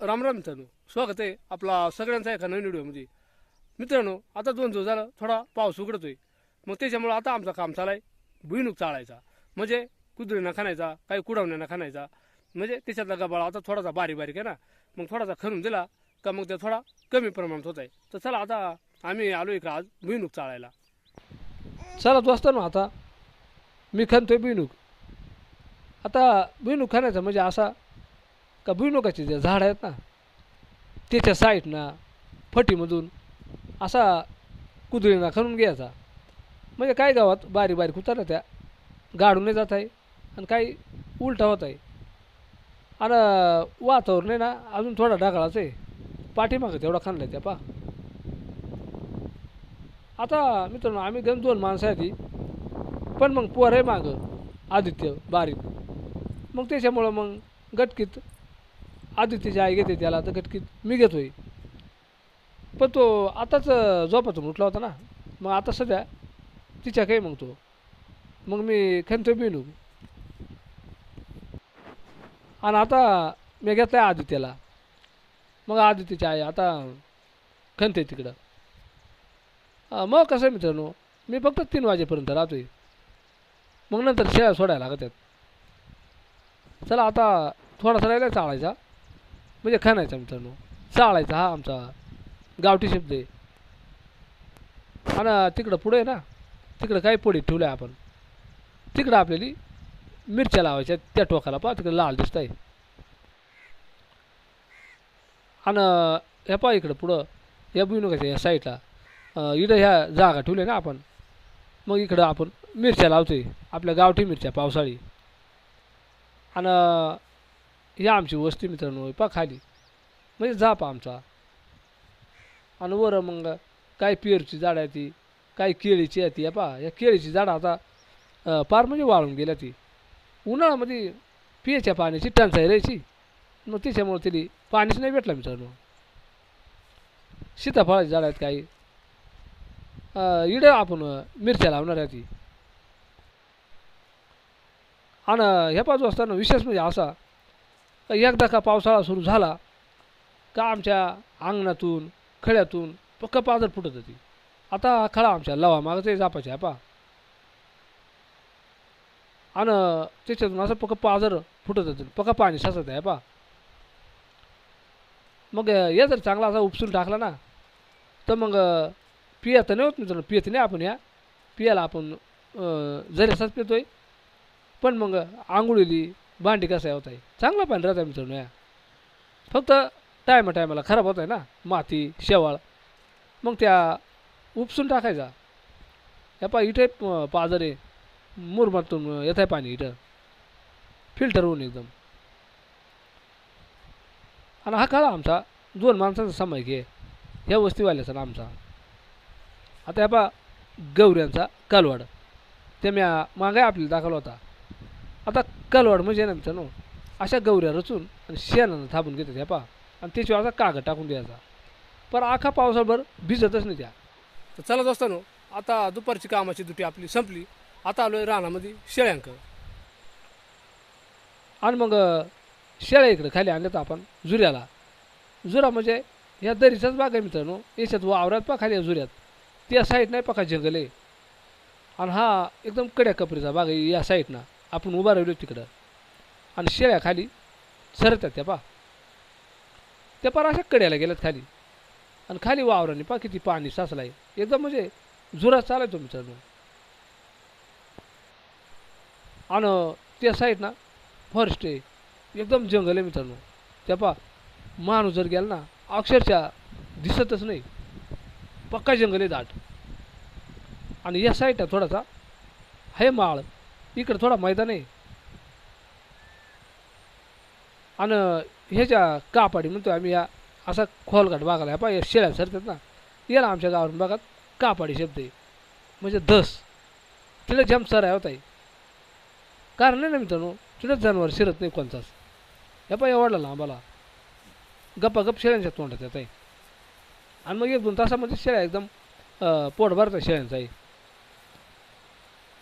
राम राम मित्रांनो. स्वागत आहे आपला सगळ्यांचा एका नवीन व्हिडिओमध्ये. मित्रांनो आता दोन दिवस झालं थोडा पाऊस उघडतोय. मग त्याच्यामुळं आता आमचं काम चालाय भुईनुक चाळायचा. म्हणजे कुदळीनं खाणायचा काही कुडवण्यानं खाणायचा. म्हणजे त्याच्यातला गबाळ आता थोडासा बारीक बारीक आहे ना. मग थोडासा खणून दिला का मग ते थोडा कमी प्रमाणात होत आहे. तर चला आता आम्ही आलो इकडं आज भुईनुक चाळायला. चला तू असता ना आता मी खणतोय भुईनुक आता भुईनुक खाण्याचा म्हणजे असा का भुईमुगाचे जे झाड आहेत ना त्याच्या साईडनं फटीमधून असा कुदळीना खणून घ्यायचा. म्हणजे काय गावात बारीक बारीक उतरल्या त्या गाडून जात आहे आणि काही उलटा होत आहे. आणि वातावरण आहे ना अजून थोडा ढगाळाच आहे. पाठीमागं तेवढा खाणला त्या पा. आता मित्रांनो आम्ही गण दोन माणसं आहे ती. पण मग पोर आहे मागं आदित्य बारीक. मग त्याच्यामुळं मग गटकीत आदित्यची आई घेते त्याला तर गटकीत मी घेतोय. पण तो आताच झोपातून उठला होता ना. मग आता सध्या तिच्या काही मग तो. मग मी खणतोय बिनू. आणि आता मी घेतलाय आदित्यला. मग आदित्यची आई आता खणते तिकडं. मग कसं आहे मित्रांनो मी फक्त तीन वाजेपर्यंत राहतोय. मग नंतर शेळ्या सोडायला लागतात चला आता थोडासा राहिला चाळायचा म्हणजे खाणायचा मित्रांनो. चाळायचा हा आमचा गावठी शब्द आहे. आणि तिकडं पुढे ना तिकडं काही पोळी ठेवलं आहे आपण. तिकडं आपल्याला मिरच्या लावायच्या त्या टोकाला पहा तिकडं लाल दिसत आहे आणि ह्या पहा इकडं पुढं या भुईनुकाच्या या साईडला. इकडं ह्या जागा ठेवल्या ना आपण मग इकडं आपण मिरच्या लावतोय आपल्या गावठी मिरच्या पावसाळी. आणि या आमची वस्ती मित्रांनो पा खाली. म्हणजे जाप आमचा. आणि वर मग काय पेरूची झाडं आहे ती काही केळीची आहे ती या पा या केळीची झाडं आता पार म्हणजे वाळून गेल्या ती. उन्हाळ्यामध्ये पियाच्या पाण्याची टंचाई राहायची. मग त्याच्यामुळे तिला पाणीच नाही भेटलं मित्रांनो. सीताफळाची झाडं आहेत काही. इडं आपण मिरच्या लावणार आहे ती. आणि ह्या बाजू असताना विशेष म्हणजे असा का एकदा का पावसाळा सुरू झाला का आमच्या अंगणातून खळ्यातून पक्क पाजर फुटत होती. आता खळा आमच्या लवा मागचे जापाच्या पा आणि त्याच्यातून असं पक्क पाजर फुटत होते पक्का पाणी साचत आहे पा मग या जर चांगला असा उपसून टाकला ना तर मग पिया तर नाही होत मित्रांनो पियत नाही आपण या. पियाला आपण जरी असाच पितोय पण मग आंघोळीली भांडी कसं होत आहे हो चांगला पाणी आहे मित्रांनो या. फक्त टायमा टायमाला खराब होत आहे ना माती शेवाळ. मग त्या उपसून टाकायचा. या पा इथे पाजरे पाजर आहे मुरमातून येत आहे पाणी इथं. फिल्टर होऊन एकदम. आणि हा काळा आमचा दोन माणसांचा सामायिक घे ह्या वस्तीवाल्याचा ना आमचा. आता ह्या पा गौऱ्यांचा कालवाड. ते म्या मागाय आपल्याला दाखवला होता. आता कालवाड म्हणजे ना मित्रांनो अशा गौऱ्या रचून आणि शेणानं थापून घेतात ह्या पा आणि त्याच्यावर असा कागद टाकून द्यायचा. पण आखा पावसाभर भिजतच नाही त्या. तर चलत असताना आता दुपारची कामाची दुटी आपली संपली. आता आलोय रानामध्ये शेळ्यांक. आणि मग शेळ्या इकडे खाली आणल्यात आपण जुऱ्याला. जुरा म्हणजे ह्या दरीचाच बाग आहे मित्रांनो. याच्यात वावरात पा खाली आहे जुऱ्यात. त्या साईड नाही पका जंगल आहे. आणि हा एकदम कड्या कपरीचा बाग आहे या साईडनं आपण उभा राहिलो तिकडं. आणि शेळ्या खाली सरतात त्या पा. त्या पार अशा कड्याला गेल्यात खाली. आणि खाली वावराने पा किती पाणी साचला आहे एकदम म्हणजे जोरात चालायचो मित्रांनो आणि त्या साईड ना फॉरेस्ट आहे. एकदम जंगल आहे मित्रांनो. त्या पा माणूस जर गेला ना अक्षरशः दिसतच नाही. पक्का जंगल आहे दाट. आणि या साईडला थोडासा आहे माळ इकडं थोडा मैदान आहे. आणि ह्याच्या कापाडी म्हणतो आम्ही या असा खोलघाट बागाला पा या शेळ्या सरतात ना. याला आमच्या गावावरून बघा कापाडी शब्द आहे. म्हणजे दस तिला जम सराय होता कारण नाही ना मित्रांनो तिथं जनावर शिरत नाही कोणताच. या पाय एवढला आम्हाला गप्पा गप शेळ्यांच्या तोंडात येत आहे आणि मग एक दोन तासामध्ये शेळ्या एकदम पोट भरतात शेळ्यांचा. आहे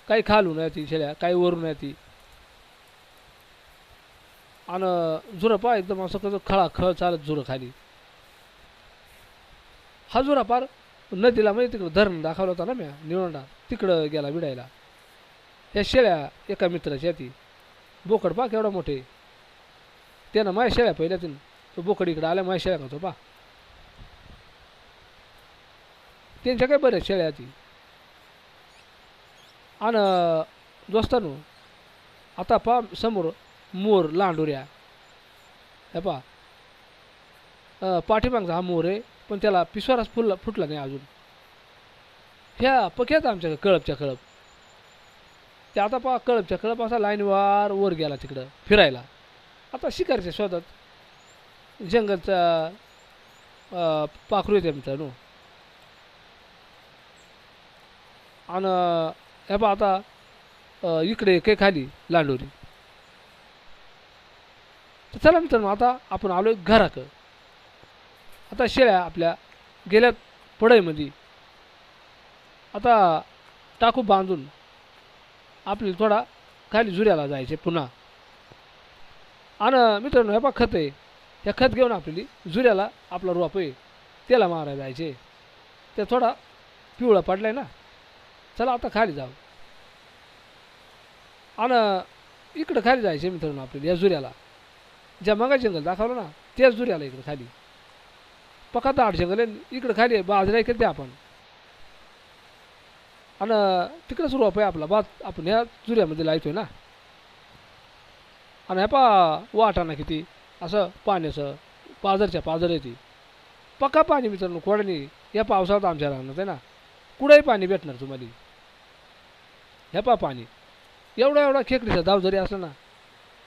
काही खालून येते शेळ्या काही वरून येते आणि झुरं पहा एकदम असं कसं खळा खळ चालत झुरं खाली हा झुरा पार नदीला म्हणजे तिकडं धरण दाखवला होता ना म्या निवंडा तिकडं गेला विडायला. या शेळ्या एका मित्राच्या ती. बोकड पा केवढा मोठे. त्यानं माझ्या शेळ्या पहिल्या तिनं. तो बोकड इकडं आल्या माझ्या शेळ्या खातो पा त्यांच्या काय बऱ्याच शेळ्या ती. आणि दोस्तानो आता पा समोर मोर लांडुऱ्या. हे पा पाठीमागचा हा मोर आहे पण त्याला पिसवाराच फुलला फुटला नाही अजून. ह्या पक्यात आमच्या कळपच्या कळप. ते आता पहा कळपच्या कळप असा लाईनवार वर गेला तिकडं फिरायला. आता शिकारच्या शोधात जंगलचा पाखरू येते मित्रांनो आणि हे पहा आता इकडे काही खाली लांडोरी. तर चला मित्रांनो आता आपण आलोय घराकडं. आता शेळ्या आपल्या गेल्या पडईमध्ये. आता टाकू बांधून आपल्याला थोडा खाली झुऱ्याला जायचे पुन्हा. आणि मित्रांनो हे पा खत आहे. हे खत घेऊन आपली झुऱ्याला आपला रोप आहे त्याला मारायला जायचे ते थोडा पिवळा पडलाय ना. चला आता खाली जाऊ. आणि इकडं खाली जायचे मित्रांनो आपल्याला या जुऱ्याला. ज्या मगा जंगल दाखवलं ना त्याच जुऱ्याला इकडं खाली. पका दाट जंगल आहे इकडं खाली आहे बाजरा इकडे द्या आपण. आणि तिकडं सुरू आहे आपला बा आपण ह्या जुऱ्यामध्ये लावतोय ना. आणि ह्या पा वाटाणा किती असं पाण्याचं पाजरच्या पाजर येते पक्का पाणी मित्रांनो कोड्याने या पावसाळ्यात आमच्या राहणार आहे ना. कुठंही पाणी भेटणार तुम्हाला. ह्या पा पाणी. एवढा एवढा खेकडीचा धाव जरी असला ना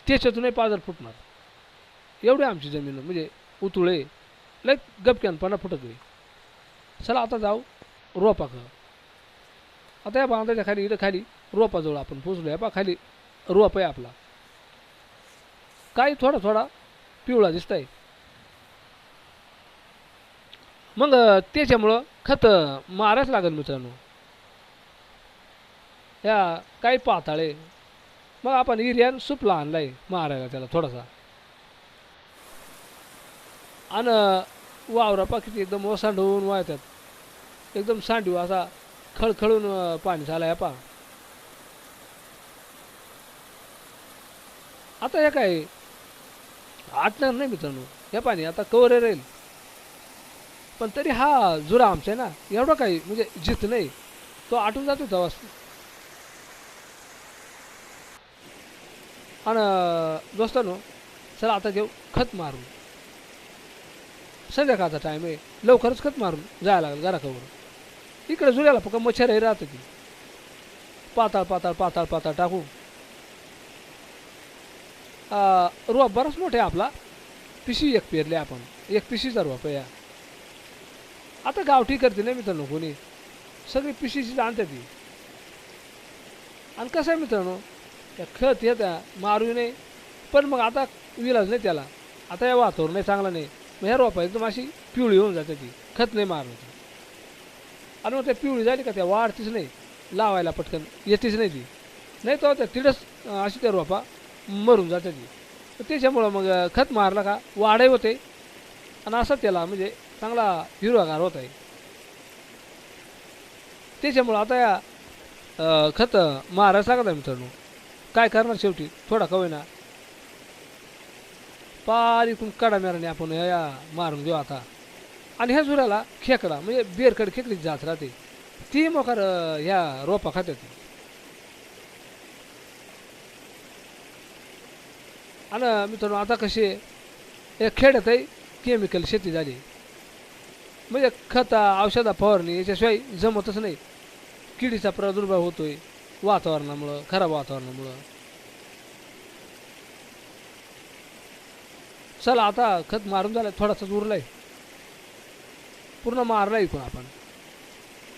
त्याच्यातूनही पाजर फुटणार. एवढी आमची जमीन म्हणजे उतुळे लय गपक्यानपणा फुटत होई चला आता जाऊ. रोपाक आता या बांधाच्या खाली इथं खाली रोपाजवळ आपण पोचलो या पा खाली रोप आहे आपला. काही थोडा थोडा पिवळा दिसत आहे मग त्याच्यामुळं खत मारायच लागेल मित्रांनो. या काही पाताळे. मग आपण इरियान सुपला आणलाय मारायला त्याला थोडासा. आणि वावरा पा किती एकदम ओसांडवून वाहतात. एकदम सांडू असा खळखळून पाणी झालं पा आता हे काय? आटणार नाही मित्रांनो. हे पाणी आता कवरे राहील. पण तरी हा जुरा आमचा आहे ना एवढा काही म्हणजे जित नाही. तो आटून जातो तेव्हा आणि दोस्तांनो चला आता घेऊ खत मारून. संध्याकाळचा टाईम आहे. लवकरच खत मारून जायला लागलं घराकवर इकडे जुळ्याला फक्त मच्छरही राहतं की. पाताळ पाताळ पाताळ पाताळ टाकू आ, रोप बराच मोठे आहे आपला. पिशी एक पेरले आपण. एक पिशीचा रोप आहे आता गावठी करते ना मित्रांनो कोणी. सगळी पिशीचीच आणते ती. आणि कसं आहे मित्रांनो? त्या खत येत्या मारू नये पण मग आता विलाज नाही त्याला. आता या वातावरण नाही चांगलं नाही. मग ह्या रोपा एकदम अशी पिवळी होऊन जाते ती. खत नाही मारण्याची. आणि मग त्या पिवळी झाली का त्या वाढतीच नाही. लावायला पटकन येतेच नाही ती. नाही तर त्या तिडस अशी त्या रोपा मरून जाते ती. त्याच्यामुळं मग खत मारलं का वाढही होते. आणि असं त्याला म्हणजे चांगला हिरवागार होत आहे. त्याच्यामुळं आता या खत मारायला सांगत आहे मित्रांनो. काय करणार शेवटी? थोडा कवे ना पार इकडून कडा मेराने आपण या मारून देऊ आता. आणि ह्या झुऱ्याला खेकडा म्हणजे बेरकड खेकडी जात राहते. ती मोकार ह्या रोपा खात्यात. आणि मित्रांनो आता कसे आहे, या खेड्यातही केमिकल शेती झाली. म्हणजे खता औषधा फवारणी याच्याशिवाय जमतच नाही. किडीचा प्रादुर्भाव होतोय. वातावरणामुळं खराब वातावरणामुळं. चला आता खत मारून झालं थोडासाच आहे पूर्ण मारला इकून आपण.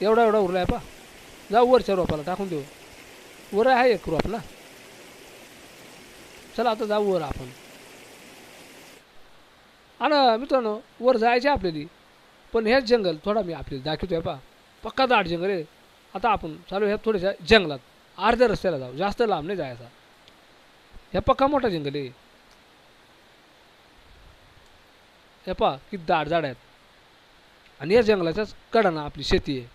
एवढा एवढा उरला आहे पा जाऊ वरच्या रोपाला टाकून देऊ. वर आहे एक रोप ना? चला आता जाऊ वर आपण. आणि मित्रांनो वर जायचे आपल्याला. पण हेच जंगल थोडा मी आपल्याला दाखवतोय पा पक्का दाट जंगल आहे. आता आपण चालू ह्या थोड्याशा जंगलात. अर्ध्या रस्त्याला जाऊ. जास्त लांब नाही जायचा. ह्या पक्का मोठा जंगल आहे? हे पहा किती दाट झाड आहेत. आणि या जंगलाच्याच कडानं आपली शेती आहे.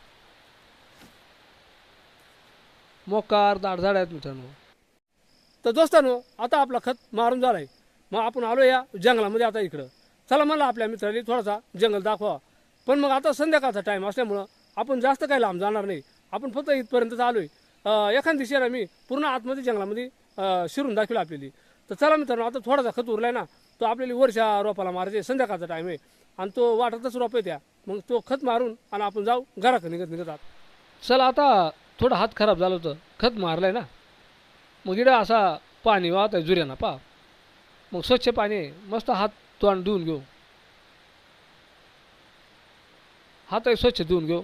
मोकार दाट झाड आहेत मित्रांनो. तर दोस्तांनो आता आपला खत मारून झालाय. मग आपण आलो या जंगलामध्ये आता इकडं. चला मला आपल्या मित्राने थोडासा जंगल दाखवा. पण मग आता संध्याकाळचा टाईम असल्यामुळं आपण जास्त काही लांब जाणार नाही. आपण फक्त इथपर्यंतच आलोय. आहे एखाद दिवशी आहे ना मी पूर्ण आतमध्ये जंगलामध्ये शिरून दाखवली आपल्याली. तर चला मित्रांनो आता थोडासा खत उरलाय ना तो आपल्याला वरच्या रोपाला मारायचे संध्याकाळचा टाईम आहे. आणि तो वाटतच रोप आहे त्या. मग तो खत मारून आणि आपण जाऊ घराकडे निघत निघत आत. चला आता थोडा हात खराब झालं होतं. खत मारलंय ना. मग इकडं असा पाणी वाहत आहे जुऱ्यानं पा मग स्वच्छ पाणी मस्त हात तोंड धुवून घेऊ. हात आहे स्वच्छ धुवून घेऊ.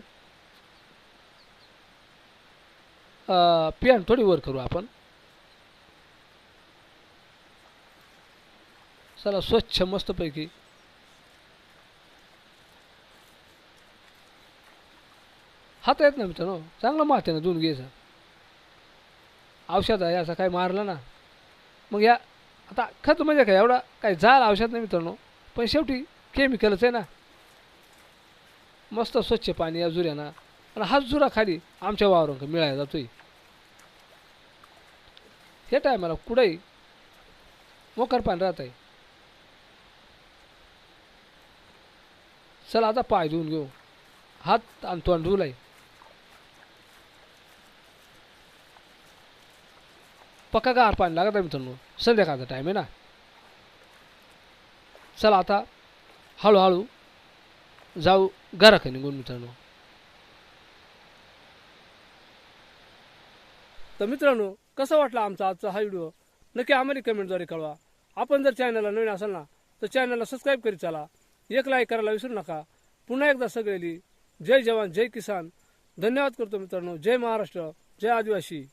पियान थोडी वर करू आपण. चला स्वच्छ मस्तपैकी. हात येत ना मित्रांनो? चांगलं माती आहे ना धुवून घ्यायचं औषध आहे असं काय मारलं ना. मग या आता खत म्हणजे काय? एवढा काही झाल औषध नाही मित्रांनो. पण शेवटी केमिकलच आहे ना. मस्त स्वच्छ पाणी या जुऱ्यानं. आणि हाच जुरा खाली आमच्या वावरांक मिळायला जातोय. हे टायमाला कुठंही मोकर पाणी राहत आहे चला आता पाय धुवून घेऊ. हात आणि तोंड धुलाय. पक्का गार पाणी लागत आहे मित्रांनो. संध्याकाळचा टाईम आहे ना. चला आता हळूहळू जाऊ घराकडे निघून मित्रांनो. तर मित्रांनो कसं वाटलं आमचा आजचा हा व्हिडिओ? नक्की आम्हाला कमेंटद्वारे कळवा. आपण जर चॅनलला नवीन असाल ना तर चॅनलला सबस्क्राईब करीत चला. एक लाईक करायला विसरू नका. पुन्हा एकदा सगळेली जय जवान जय किसान. धन्यवाद करतो मित्रांनो. जय महाराष्ट्र जय आदिवासी.